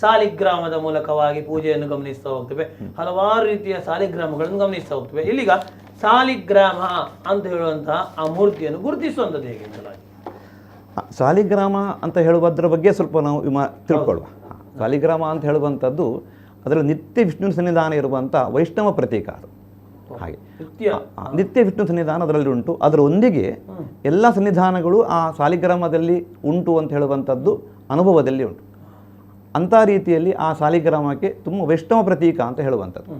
ಸಾಲಿಗ್ರಾಮದ ಮೂಲಕವಾಗಿ ಪೂಜೆಯನ್ನು ಗಮನಿಸ್ತಾ ಹೋಗ್ತೇವೆ. ಹಲವಾರು ರೀತಿಯ ಸಾಲಿಗ್ರಾಮಗಳನ್ನು ಗಮನಿಸ್ತಾ ಹೋಗ್ತೇವೆ. ಇಲ್ಲಿಗ ಸಾಲಿಗ್ರಾಮ ಅಂತ ಹೇಳುವಂತಹ ಆ ಮೂರ್ತಿಯನ್ನು ಗುರುತಿಸುವಂಥದ್ದು ಹೇಗೆ ಸಾಲಿಗ್ರಾಮ ಅಂತ ಹೇಳುವುದರ ಬಗ್ಗೆ ಸ್ವಲ್ಪ ನಾವು ವಿಮ ತಿಳ್ಕೊಳ್ಳುವ. ಸಾಲಿಗ್ರಾಮ ಅಂತ ಹೇಳುವಂಥದ್ದು ಅದರಲ್ಲಿ ನಿತ್ಯ ವಿಷ್ಣು ಸನ್ನಿಧಾನ ಇರುವಂಥ ವೈಷ್ಣವ ಪ್ರತೀಕ ಅದು. ಹಾಗೆ. ನಿತ್ಯ. ವಿಷ್ಣು ಸನ್ನಿಧಾನ ಅದರಲ್ಲಿ ಉಂಟು. ಅದರೊಂದಿಗೆ ಎಲ್ಲ ಸನ್ನಿಧಾನಗಳು ಆ ಸಾಲಿಗ್ರಾಮದಲ್ಲಿ ಉಂಟು ಅಂತ ಹೇಳುವಂಥದ್ದು ಅನುಭವದಲ್ಲಿ ಉಂಟು. ಅಂಥ ರೀತಿಯಲ್ಲಿ ಆ ಸಾಲಿಗ್ರಾಮಕ್ಕೆ ತುಂಬ ವೈಷ್ಣವ ಪ್ರತೀಕ ಅಂತ ಹೇಳುವಂಥದ್ದು.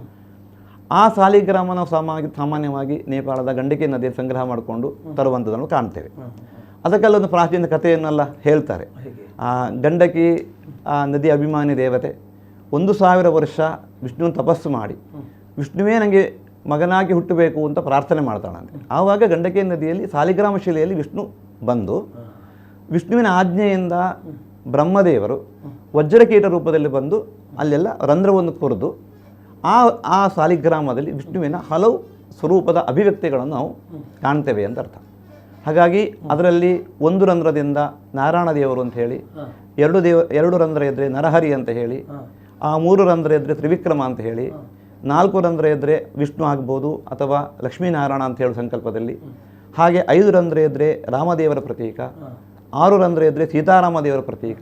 ಆ ಸಾಲಿಗ್ರಾಮ ನಾವು ಸಾಮಾನ್ಯ ಸಾಮಾನ್ಯವಾಗಿ ನೇಪಾಳದ ಗಂಡಿಕೆ ನದಿಯಲ್ಲಿ ಸಂಗ್ರಹ ಮಾಡಿಕೊಂಡು ತರುವಂಥದ್ದನ್ನು ಕಾಣ್ತೇವೆ. ಅದಕ್ಕೆಲ್ಲೊಂದು ಪ್ರಾಚೀನ ಕಥೆಯನ್ನೆಲ್ಲ ಹೇಳ್ತಾರೆ. ಆ ಗಂಡಕಿ ಆ ನದಿ ಅಭಿಮಾನಿ ದೇವತೆ ಒಂದು ಸಾವಿರ ವರ್ಷ ವಿಷ್ಣುವನ್ನು ತಪಸ್ಸು ಮಾಡಿ ವಿಷ್ಣುವೇ ನನಗೆ ಮಗನಾಗಿ ಹುಟ್ಟಬೇಕು ಅಂತ ಪ್ರಾರ್ಥನೆ ಮಾಡ್ತಾಳಂತೆ. ಆವಾಗ ಗಂಡಕಿ ನದಿಯಲ್ಲಿ ಸಾಲಿಗ್ರಾಮ ಶಿಲೆಯಲ್ಲಿ ವಿಷ್ಣು ಬಂದು ವಿಷ್ಣುವಿನ ಆಜ್ಞೆಯಿಂದ ಬ್ರಹ್ಮದೇವರು ವಜ್ರಕೀಟ ರೂಪದಲ್ಲಿ ಬಂದು ಅಲ್ಲೆಲ್ಲ ರಂಧ್ರವನ್ನು ಕೊರೆದು ಆ ಆ ಸಾಲಿಗ್ರಾಮದಲ್ಲಿ ವಿಷ್ಣುವಿನ ಹಲವು ಸ್ವರೂಪದ ಅಭಿವ್ಯಕ್ತಿಗಳನ್ನು ನಾವು ಕಾಣ್ತೇವೆ ಅಂತ ಅರ್ಥ. ಹಾಗಾಗಿ ಅದರಲ್ಲಿ ಒಂದು ರಂಧ್ರದಿಂದ ನಾರಾಯಣ ದೇವರು ಅಂತ ಹೇಳಿ ಎರಡು ದೇವ ಎರಡು ರಂಧ್ರ ಇದ್ದರೆ ನರಹರಿ ಅಂತ ಹೇಳಿ ಆ ಮೂರು ರಂಧ್ರ ಇದ್ದರೆ ತ್ರಿವಿಕ್ರಮ ಅಂತ ಹೇಳಿ ನಾಲ್ಕು ರಂಧ್ರ ಇದ್ದರೆ ವಿಷ್ಣು ಆಗ್ಬೋದು ಅಥವಾ ಲಕ್ಷ್ಮೀನಾರಾಯಣ ಅಂತ ಹೇಳೋ ಸಂಕಲ್ಪದಲ್ಲಿ ಹಾಗೆ ಐದು ರಂಧ್ರ ಇದ್ದರೆ ರಾಮದೇವರ ಪ್ರತೀಕ ಆರು ರಂಧ್ರ ಇದ್ರೆ ಸೀತಾರಾಮ ದೇವರ ಪ್ರತೀಕ.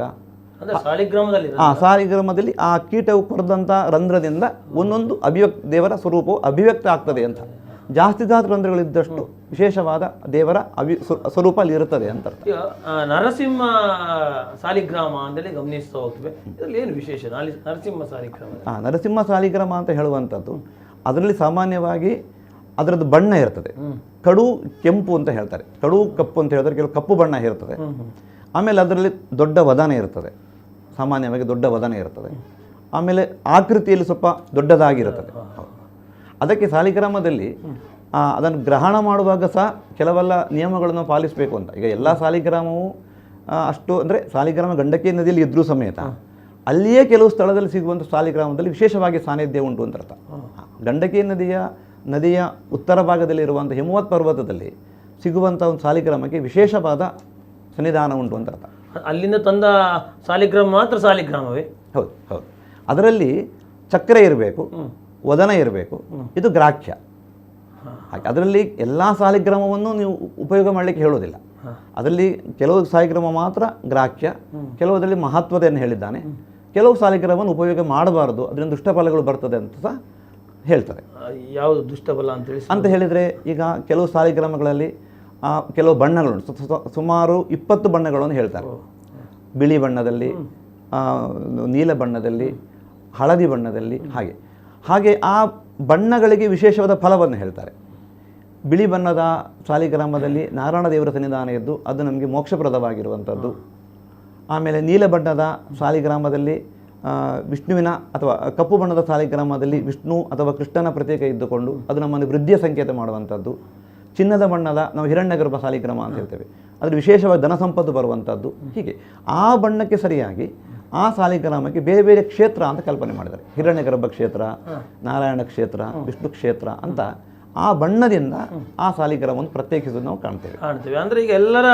ಅಂದ್ರೆ ಸಾಲಿಗ್ರಾಮದಲ್ಲಿ ಆ ಸಾಲಿಗ್ರಾಮದಲ್ಲಿ ಆ ಕೀಟವು ಕೊರೆದಂಥ ರಂಧ್ರದಿಂದ ಒಂದೊಂದು ಅಭಿವ್ಯಕ್ತ ದೇವರ ಸ್ವರೂಪವು ಅಭಿವ್ಯಕ್ತ ಆಗ್ತದೆ ಅಂತ. ಜಾಸ್ತಿ ಜಾಸ್ತಿ ರಂಧ್ರಗಳಿದ್ದಷ್ಟು ವಿಶೇಷವಾದ ದೇವರ ಅಭಿ ಸ್ವರೂಪ ಅಲ್ಲಿ ಇರುತ್ತದೆ ಅಂತ ಅರ್ಥ. ನರಸಿಂಹ ಸಾಲಿಗ್ರಾಮ ಅಂತೇಳಿ ಗಮನಿಸ್ತಾ ಹೋಗ್ತೇವೆ. ಇದರಲ್ಲಿ ಏನು ವಿಶೇಷ? ನರಸಿಂಹ ಸಾಲಿಗ್ರಾಮ. ಆ ನರಸಿಂಹ ಸಾಲಿಗ್ರಾಮ ಅಂತ ಹೇಳುವಂಥದ್ದು ಅದರಲ್ಲಿ ಸಾಮಾನ್ಯವಾಗಿ ಅದರದ್ದು ಬಣ್ಣ ಇರ್ತದೆ. ಕಡು ಕೆಂಪು ಅಂತ ಹೇಳ್ತಾರೆ. ಕಡು ಕಪ್ಪು ಅಂತ ಹೇಳಿದ್ರೆ ಕೆಲವು ಕಪ್ಪು ಬಣ್ಣ ಇರ್ತದೆ. ಆಮೇಲೆ ಅದರಲ್ಲಿ ದೊಡ್ಡ ವದನ ಇರ್ತದೆ. ಸಾಮಾನ್ಯವಾಗಿ ದೊಡ್ಡ ವದನ ಇರ್ತದೆ. ಆಮೇಲೆ ಆಕೃತಿಯಲ್ಲಿ ಸ್ವಲ್ಪ ದೊಡ್ಡದಾಗಿರುತ್ತದೆ. ಅದಕ್ಕೆ ಸಾಲಿಗ್ರಾಮದಲ್ಲಿ ಅದನ್ನು ಗ್ರಹಣ ಮಾಡುವಾಗ ಸಹ ಕೆಲವೆಲ್ಲ ನಿಯಮಗಳನ್ನು ಪಾಲಿಸಬೇಕು ಅಂತ. ಈಗ ಎಲ್ಲ ಸಾಲಿಗ್ರಾಮವು ಅಷ್ಟು ಅಂದರೆ ಸಾಲಿಗ್ರಾಮ ಗಂಡಕಿ ನದಿಯಲ್ಲಿ ಇದ್ದರೂ ಸಮೇತ ಅಲ್ಲಿಯೇ ಕೆಲವು ಸ್ಥಳದಲ್ಲಿ ಸಿಗುವಂಥ ಸಾಲಿಗ್ರಾಮದಲ್ಲಿ ವಿಶೇಷವಾಗಿ ಸಾನ್ನಿಧ್ಯ ಉಂಟು ಅಂತ ಅರ್ಥ. ಗಂಡಕಿ ನದಿಯ ನದಿಯ ಉತ್ತರ ಭಾಗದಲ್ಲಿ ಇರುವಂಥ ಹಿಮವತ್ ಪರ್ವತದಲ್ಲಿ ಸಿಗುವಂಥ ಒಂದು ಸಾಲಿಗ್ರಾಮಕ್ಕೆ ವಿಶೇಷವಾದ ಸನ್ನಿಧಾನ ಉಂಟು ಅಂತ ಅರ್ಥ. ಅಲ್ಲಿಂದ ತಂದ ಸಾಲಿಗ್ರಾಮ ಮಾತ್ರ ಸಾಲಿಗ್ರಾಮವೇ? ಹೌದು ಹೌದು. ಅದರಲ್ಲಿ ಚಕ್ರ ಇರಬೇಕು ವದನ ಇರಬೇಕು ಇದು ಗ್ರಾಹ್ಯ. ಹಾಗೆ ಅದರಲ್ಲಿ ಎಲ್ಲ ಸಾಲಿಗ್ರಾಮವನ್ನು ನೀವು ಉಪಯೋಗ ಮಾಡಲಿಕ್ಕೆ ಹೇಳೋದಿಲ್ಲ ಅದರಲ್ಲಿ ಕೆಲವು ಸಾಲಿಗ್ರಾಮ ಮಾತ್ರ ಗ್ರಾಹ್ಯ ಕೆಲವುದರಲ್ಲಿ ಮಹತ್ವತೆಯನ್ನು ಹೇಳಿದ್ದಾನೆ. ಕೆಲವು ಸಾಲಿಗ್ರಾಮವನ್ನು ಉಪಯೋಗ ಮಾಡಬಾರದು ಅದರಿಂದ ದುಷ್ಟಫಲಗಳು ಬರ್ತದೆ ಅಂತ ಸಹ ಹೇಳ್ತಾರೆ. ಯಾವುದು ದುಷ್ಟಬಲ ಅಂತ ಹೇಳಿ ಅಂತ ಹೇಳಿದರೆ ಈಗ ಕೆಲವು ಸಾಲಿಗ್ರಾಮಗಳಲ್ಲಿ ಆ, ಕೆಲವು ಬಣ್ಣಗಳು ಸುಮಾರು ಇಪ್ಪತ್ತು ಬಣ್ಣಗಳನ್ನು ಹೇಳ್ತಾರೆ. ಬಿಳಿ ಬಣ್ಣದಲ್ಲಿ ನೀಲ ಬಣ್ಣದಲ್ಲಿ ಹಳದಿ ಬಣ್ಣದಲ್ಲಿ ಹಾಗೆ. ಹಾಗೆ ಆ ಬಣ್ಣಗಳಿಗೆ ವಿಶೇಷವಾದ ಫಲವನ್ನು ಹೇಳ್ತಾರೆ. ಬಿಳಿ ಬಣ್ಣದ ಸಾಲಿಗ್ರಾಮದಲ್ಲಿ ನಾರಾಯಣ ದೇವರ ಸನ್ನಿಧಾನ ಇದ್ದು ಅದು ನಮಗೆ ಮೋಕ್ಷಪ್ರದವಾಗಿರುವಂಥದ್ದು. ಆಮೇಲೆ ನೀಲ ಬಣ್ಣದ ಸಾಲಿಗ್ರಾಮದಲ್ಲಿ ವಿಷ್ಣುವಿನ ಅಥವಾ ಕಪ್ಪು ಬಣ್ಣದ ಸಾಲಿಗ್ರಾಮದಲ್ಲಿ ವಿಷ್ಣು ಅಥವಾ ಕೃಷ್ಣನ ಪ್ರತೀಕ ಇದ್ದುಕೊಂಡು ಅದು ನಮ್ಮನ್ನು ವೃದ್ಧಿಯ ಸಂಕೇತ ಮಾಡುವಂಥದ್ದು. ಚಿನ್ನದ ಬಣ್ಣದ ನಾವು ಹಿರಣ್ಯಗರ್ಭ ಸಾಲಿಗ್ರಾಮ ಅಂತ ಹೇಳ್ತೇವೆ. ಅದರ ವಿಶೇಷವಾಗಿ ಧನ ಸಂಪತ್ತು ಬರುವಂಥದ್ದು. ಹೀಗೆ ಆ ಬಣ್ಣಕ್ಕೆ ಸರಿಯಾಗಿ ಆ ಸಾಲಿಗ್ರಾಮಕ್ಕೆ ಬೇರೆ ಬೇರೆ ಕ್ಷೇತ್ರ ಅಂತ ಕಲ್ಪನೆ ಮಾಡಿದ್ದಾರೆ. ಹಿರಣ್ಯಗರ್ಭ ಕ್ಷೇತ್ರ, ನಾರಾಯಣ ಕ್ಷೇತ್ರ, ವಿಷ್ಣು ಕ್ಷೇತ್ರ ಅಂತ ಆ ಬಣ್ಣದಿಂದ ಆ ಸಾಲಿಗ್ರಾಮವನ್ನು ಪ್ರತ್ಯೇಕಿಸೋದು ನಾವು ಕಾಣ್ತೇವೆ. ಕಾಣ್ತೇವೆ. ಅಂದ್ರೆ ಈಗ ಎಲ್ಲರ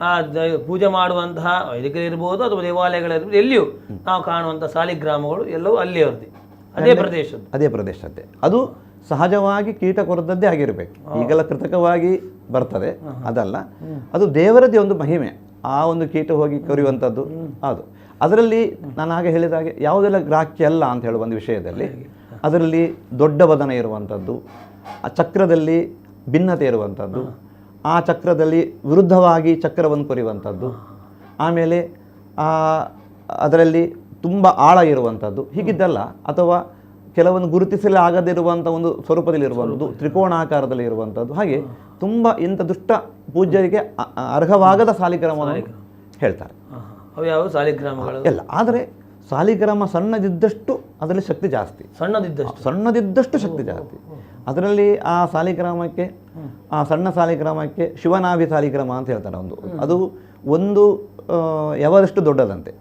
ಆ, ದ- ಪೂಜೆ ಮಾಡುವಂತಹ ವೈದಿಕರು ಇರ್ಬೋದು ಅಥವಾ ದೇವಾಲಯಗಳಿರ್ಬೋದು ಎಲ್ಲಿಯೂ ನಾವು ಕಾಣುವಂತಹ ಸಾಲಿಗ್ರಾಮಗಳು ಎಲ್ಲವೂ ಅಲ್ಲಿಯವರದ್ದು ಅದೇ ಪ್ರದೇಶದ್ದು. ಅದೇ ಪ್ರದೇಶದ್ದೇ. ಅದು ಸಹಜವಾಗಿ ಕೀಟ ಕೊರದದ್ದೇ ಆಗಿರಬೇಕು. ಈಗೆಲ್ಲ ಕೃತಕವಾಗಿ ಬರ್ತದೆ. ಅದಲ್ಲ. ಅದು ದೇವರದ್ದೇ ಒಂದು ಮಹಿಮೆ. ಆ ಒಂದು ಕೀಟ ಹೋಗಿ ಕೊರಿಯುವಂಥದ್ದು ಅದು. ಅದರಲ್ಲಿ ನಾನು ಹಾಗೆ ಹೇಳಿದ ಹಾಗೆ ಯಾವುದೆಲ್ಲ ಗ್ರಾಹ್ಯ ಅಲ್ಲ ಅಂತ ಹೇಳುವ ಒಂದು ವಿಷಯದಲ್ಲಿ ಅದರಲ್ಲಿ ದೊಡ್ಡ ಬದನ ಇರುವಂಥದ್ದು ಆ ಚಕ್ರದಲ್ಲಿ ಭಿನ್ನತೆ ಇರುವಂಥದ್ದು ಆ ಚಕ್ರದಲ್ಲಿ ವಿರುದ್ಧವಾಗಿ ಚಕ್ರವನ್ನು ಕೊರಿಯುವಂಥದ್ದು ಆಮೇಲೆ ಆ ಅದರಲ್ಲಿ ತುಂಬ ಆಳ ಇರುವಂಥದ್ದು ಹೀಗಿದ್ದಲ್ಲ ಅಥವಾ ಕೆಲವೊಂದು ಗುರುತಿಸಲು ಆಗದಿರುವಂಥ ಒಂದು ಸ್ವರೂಪದಲ್ಲಿ ಇರುವಂಥದ್ದು ತ್ರಿಕೋಣಾಕಾರದಲ್ಲಿ ಇರುವಂಥದ್ದು ಹಾಗೆ ತುಂಬ ಇಂಥ ದುಷ್ಟ ಪೂಜ್ಯರಿಗೆ ಅರ್ಹವಾಗದ ಸಾಲಿಗ್ರಾಮವನ್ನು ಹೇಳ್ತಾರೆ. ಸಾಲಿಗ್ರಾಮಗಳು? ಎಲ್ಲ ಆದರೆ ಸಾಲಿಗ್ರಾಮ ಸಣ್ಣದಿದ್ದಷ್ಟು ಅದರಲ್ಲಿ ಶಕ್ತಿ ಜಾಸ್ತಿ. ಸಣ್ಣದಿದ್ದಷ್ಟು. ಸಣ್ಣದಿದ್ದಷ್ಟು ಶಕ್ತಿ ಜಾಸ್ತಿ. ಅದರಲ್ಲಿ ಆ ಸಾಲಿಗ್ರಾಮಕ್ಕೆ ಆ ಸಣ್ಣ ಸಾಲಿಗ್ರಾಮಕ್ಕೆ ಶಿವನಾಭಿ ಸಾಲಿಗ್ರಾಮ ಅಂತ ಹೇಳ್ತಾರೆ ಒಂದು. ಅದು ಒಂದು ಆ, ಯವದಷ್ಟು ದೊಡ್ಡದಂತೆ.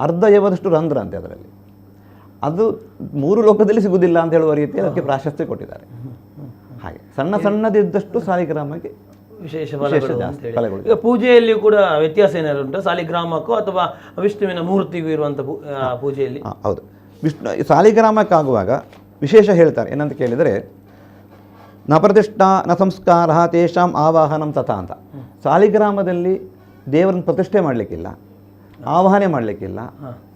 ಅರ್ಧ ಯಾವರಷ್ಟು ರಂಧ್ರ ಅಂತೆ ಅದರಲ್ಲಿ. ಅದು ಮೂರು ಲೋಕದಲ್ಲಿ ಸಿಗುವುದಿಲ್ಲ ಅಂತ ಹೇಳುವ ರೀತಿಯಲ್ಲಿ ಅದಕ್ಕೆ ಪ್ರಾಶಸ್ತ್ಯ ಕೊಟ್ಟಿದ್ದಾರೆ. ಹಾಗೆ. ಸಣ್ಣ ಸಣ್ಣದಿದ್ದಷ್ಟು ಸಾಲಿಗ್ರಾಮಕ್ಕೆ ವಿಶೇಷ ಈಗ ಪೂಜೆಯಲ್ಲಿಯೂ ಕೂಡ ವ್ಯತ್ಯಾಸ ಏನಾದ್ರು ಉಂಟು? ಸಾಲಿಗ್ರಾಮಕ್ಕೂ ಅಥವಾ ವಿಷ್ಣುವಿನ ಮೂರ್ತಿಗೂ ಇರುವಂತ ಆ, ಪೂಜೆಯಲ್ಲಿ? ಹೌದು. ವಿಷ್ಣು ಸಾಲಿಗ್ರಾಮಕ್ಕಾಗುವಾಗ ವಿಶೇಷ ಹೇಳ್ತಾರೆ. ಏನಂತ ಕೇಳಿದರೆ ನ ಪ್ರತಿಷ್ಠಾ ನ ಸಂಸ್ಕಾರ ತೇಷಾಂ ಆವಾಹನಂ ತಥಾ ಅಂತ. ಸಾಲಿಗ್ರಾಮದಲ್ಲಿ ದೇವರನ್ನು ಪ್ರತಿಷ್ಠೆ ಮಾಡಲಿಕ್ಕಿಲ್ಲ ಆವಾಹನೆ ಮಾಡಲಿಕ್ಕಿಲ್ಲ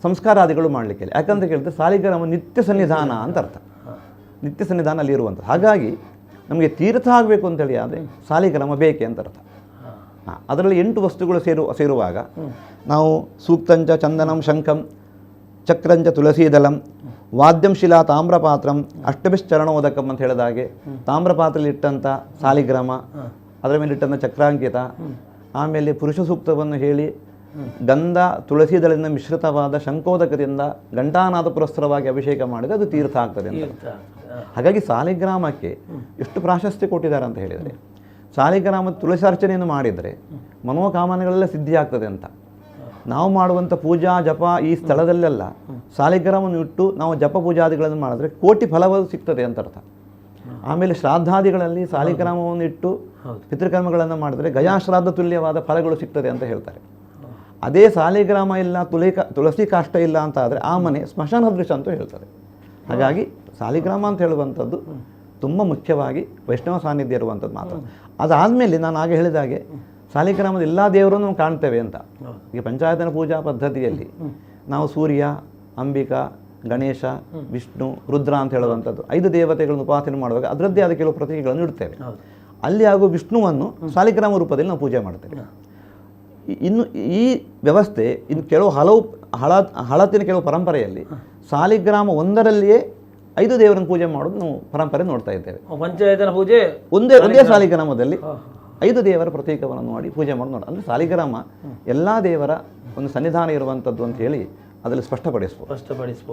ಸಂಸ್ಕಾರಾದಿಗಳು ಮಾಡಲಿಕ್ಕಿಲ್ಲ. ಯಾಕಂತ ಕೇಳಿದ್ರೆ ಸಾಲಿಗ್ರಾಮ ನಿತ್ಯ ಸನ್ನಿಧಾನ ಅಂತ ಅರ್ಥ. ನಿತ್ಯ ಸನ್ನಿಧಾನ ಅಲ್ಲಿ ಇರುವಂಥದ್ದು. ಹಾಗಾಗಿ ನಮಗೆ ತೀರ್ಥ ಆಗಬೇಕು ಅಂತೇಳಿ ಆದರೆ ಸಾಲಿಗ್ರಾಮ ಬೇಕೆ ಅಂತ ಅರ್ಥ. ಹಾ, ಅದರಲ್ಲಿ ಎಂಟು ವಸ್ತುಗಳು ಸೇರು ಸೇರುವಾಗ ನಾವು ಸೂಕ್ತಂಚ ಚಂದನಂ ಶಂಖಂ ಚಕ್ರಂಚ ತುಳಸೀದಲಂ ವಾದ್ಯಂ ಶಿಲಾ ತಾಮ್ರಪಾತ್ರಂ ಅಷ್ಟಭಿಶ್ಚರಣೋದಕಂ ಅಂತ ಹೇಳಿದ ಹಾಗೆ ತಾಮ್ರಪಾತ್ರೆಯಲ್ಲಿ ಇಟ್ಟಂಥ ಸಾಲಿಗ್ರಾಮ ಅದರ ಮೇಲೆ ಇಟ್ಟಂಥ ಚಕ್ರಾಂಕಿತ ಆಮೇಲೆ ಪುರುಷ ಸೂಕ್ತವನ್ನು ಹೇಳಿ ಗಂಧ ತುಳಸಿ ದಳದಿಂದ ಮಿಶ್ರಿತವಾದ ಶಂಕೋದಕದಿಂದ ಘಂಟಾನಾದ ಪುರಸ್ಸರವಾಗಿ ಅಭಿಷೇಕ ಮಾಡಿದ ಅದು ತೀರ್ಥ ಆಗ್ತದೆ ಅಂತ. ಹಾಗಾಗಿ ಸಾಲಿಗ್ರಾಮಕ್ಕೆ ಎಷ್ಟು ಪ್ರಾಶಸ್ತ್ಯ ಕೊಟ್ಟಿದ್ದಾರೆ ಅಂತ ಹೇಳಿದರೆ ಸಾಲಿಗ್ರಾಮ ತುಳಸಿ ಅರ್ಚನೆಯನ್ನು ಮಾಡಿದರೆ ಮನೋಕಾಮನೆಗಳೆಲ್ಲ ಸಿದ್ಧಿ ಆಗ್ತದೆ ಅಂತ. ನಾವು ಮಾಡುವಂಥ ಪೂಜಾ ಜಪ ಈ ಸ್ಥಳದಲ್ಲೆಲ್ಲ ಸಾಲಿಗ್ರಾಮವನ್ನು ಇಟ್ಟು ನಾವು ಜಪ ಪೂಜಾದಿಗಳನ್ನು ಮಾಡಿದ್ರೆ ಕೋಟಿ ಫಲವು ಸಿಗ್ತದೆ ಅಂತ ಅರ್ಥ. ಆಮೇಲೆ ಶ್ರಾದ್ದಾದಿಗಳಲ್ಲಿ ಸಾಲಿಗ್ರಾಮವನ್ನು ಇಟ್ಟು ಪಿತೃಕರ್ಮಗಳನ್ನು ಮಾಡಿದ್ರೆ ಗಯಾಶ್ರಾದ್ದ ತುಲ್ಯವಾದ ಫಲಗಳು ಸಿಗ್ತದೆ ಅಂತ ಹೇಳ್ತಾರೆ. ಅದೇ ಸಾಲಿಗ್ರಾಮ ಇಲ್ಲ ತುಳಿ ತುಳಸಿ ಕಾಷ್ಟ ಇಲ್ಲ ಅಂತ ಆದರೆ ಆ ಮನೆ ಸ್ಮಶಾನ ದೃಶ್ಯ ಅಂತ ಹೇಳ್ತಾರೆ. ಹಾಗಾಗಿ ಸಾಲಿಗ್ರಾಮ ಅಂತ ಹೇಳುವಂಥದ್ದು ತುಂಬ ಮುಖ್ಯವಾಗಿ ವೈಷ್ಣವ ಸಾನ್ನಿಧ್ಯ ಇರುವಂಥದ್ದು ಮಾತ್ರ. ಅದಾದಮೇಲೆ ನಾನು ಆಗ ಹೇಳಿದ ಹಾಗೆ ಸಾಲಿಗ್ರಾಮದ ಎಲ್ಲ ದೇವರನ್ನು ನಾವು ಕಾಣ್ತೇವೆ ಅಂತ. ಈಗ ಪಂಚಾಯತನ ಪೂಜಾ ಪದ್ಧತಿಯಲ್ಲಿ ನಾವು ಸೂರ್ಯ ಅಂಬಿಕಾ ಗಣೇಶ ವಿಷ್ಣು ರುದ್ರ ಅಂತ ಹೇಳುವಂಥದ್ದು. ಐದು ದೇವತೆಗಳನ್ನು ಉಪಾಸನೆ ಮಾಡುವಾಗ ಅದರದ್ದೇ ಆದ ಕೆಲವು ಪ್ರತಿಕೆಗಳನ್ನು ಇಡ್ತೇವೆ ಅಲ್ಲಿ ಹಾಗೂ ವಿಷ್ಣುವನ್ನು ಸಾಲಿಗ್ರಾಮ ರೂಪದಲ್ಲಿ ನಾವು ಪೂಜೆ ಮಾಡ್ತೇವೆ. ಇನ್ನು ಈ ವ್ಯವಸ್ಥೆ ಇನ್ನು ಕೆಲವು ಹಲವು ಹಳ ಹಳತಿನ ಕೆಲವು ಪರಂಪರೆಯಲ್ಲಿ ಸಾಲಿಗ್ರಾಮ ಒಂದರಲ್ಲಿಯೇ ಐದು ದೇವರನ್ನು ಪೂಜೆ ಮಾಡೋದು ನಾವು ಪರಂಪರೆ ನೋಡ್ತಾ ಇದ್ದೇವೆ. ಪಂಚಾಯತನ ಪೂಜೆ ಒಂದೇ ಒಂದೇ ಸಾಲಿಗ್ರಾಮದಲ್ಲಿ ಐದು ದೇವರ ಪ್ರತೀಕವನ್ನು ಮಾಡಿ ಪೂಜೆ ಮಾಡಿ ನೋಡಿ. ಅಂದರೆ ಸಾಲಿಗ್ರಾಮ ಎಲ್ಲ ದೇವರ ಒಂದು ಸನ್ನಿಧಾನ ಇರುವಂಥದ್ದು ಅಂತ ಹೇಳಿ ಅದರಲ್ಲಿ ಸ್ಪಷ್ಟಪಡಿಸ್ಬೋದು. ಸ್ಪಷ್ಟಪಡಿಸ್ಬೋದು.